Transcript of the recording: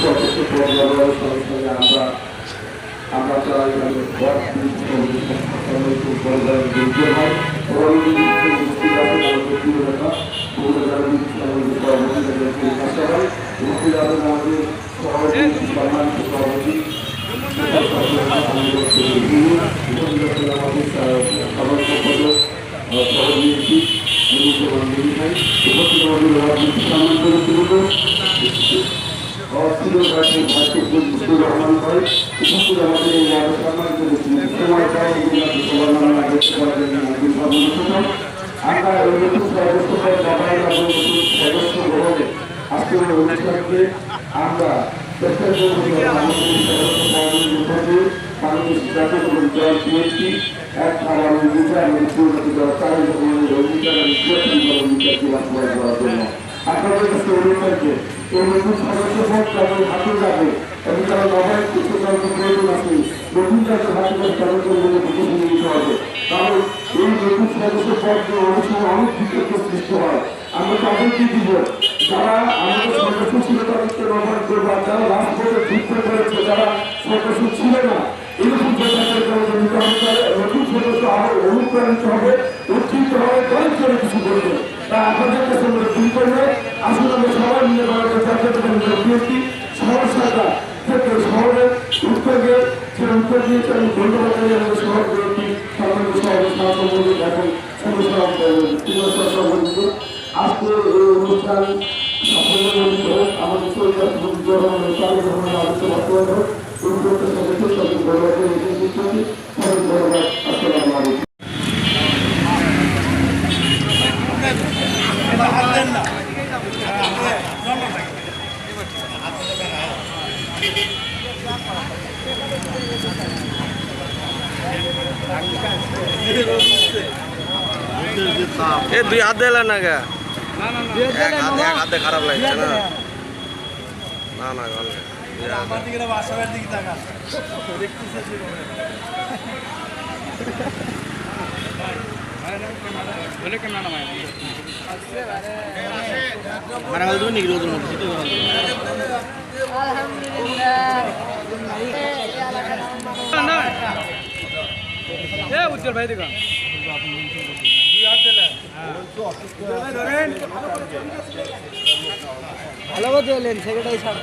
সদস্য পর্যায়ের সঙ্গে আমরা আমরা যাতে ঘর খুব পর্যায়ে যোগ্য হয় এবং আমাদের সভাপতি সভাপতি সম্মানিত সভাপতি আমাদের সবার সম্পাদক সহযোগী উপস্থিত আমাদের সম্মান করে রহমান ভাই উপস্থিত আমাদের এই ওয়ার্ড সম্মান করেছেন সময় পাই সবার নাম না দেখতে পারবেন আব্দুল সাবুল হোসেন আমরা সদস্য গ্রহণে আজকের অনুষ্ঠানকে আমরা চেষ্টা করব বাংলাদেশ জাতীয় দল এক দল চার অঙ্গীকার জন্য আপনাদের কাছে অনুরোধ থাকবে নতুন সদস্য পদ তাদের হাতে যাবে এবং তারা প্রয়োজন আছে নতুন যাদের হাতে যাবে তাদের নিতে হবে কারণ এই নতুন সদস্য পদ দিয়ে অনেক সময় হয় আমরা তাদেরকে দিব যারা আমাদের সদস্য ছিল তাদেরকে নবায়ন করব যারা লাস্ট যুক্ত করেছে যারা সদস্য ছিল না এরকম সদস্যের নতুন সদস্য আরও অনুপ্রাণিত হবে উত্থিত হবে দলের জন্য কিছু করবে তা আপনাদের কাছে আমরা করবে আসলে আমরা সবাই মিলে বাংলাদেশ জাতীয় বিএনপি সমস্যাটা থেকে শহরের উদ্যোগে যে নিয়েছে আমি ধন্যবাদ জানাই আমাদের সরকারি শহরের সহসম্পাদক এখন সভাপতি আজকে এই অনুষ্ঠান সাফল্যমণ্ডিত হোক, আমাদের সরকার আদর্শ বাস্তবায়ন হোক এই সাথে সরকার ধন্যবাদ জানিয়ে সবাই ধন্যবাদ আসসালামু আলাইকুম। এ দুই হাত দিলে না গা এক হাত এক হাতে খারাপ লাগছে না না না ভালো আমার দিকে না বাসাবার দিকে তাকা দেখতেছে জীবনে মানে গেল তুমি উজ্জ্বল ভাই দেখুন ভালো করে দিলেন সেক্রেটারি সাহেব।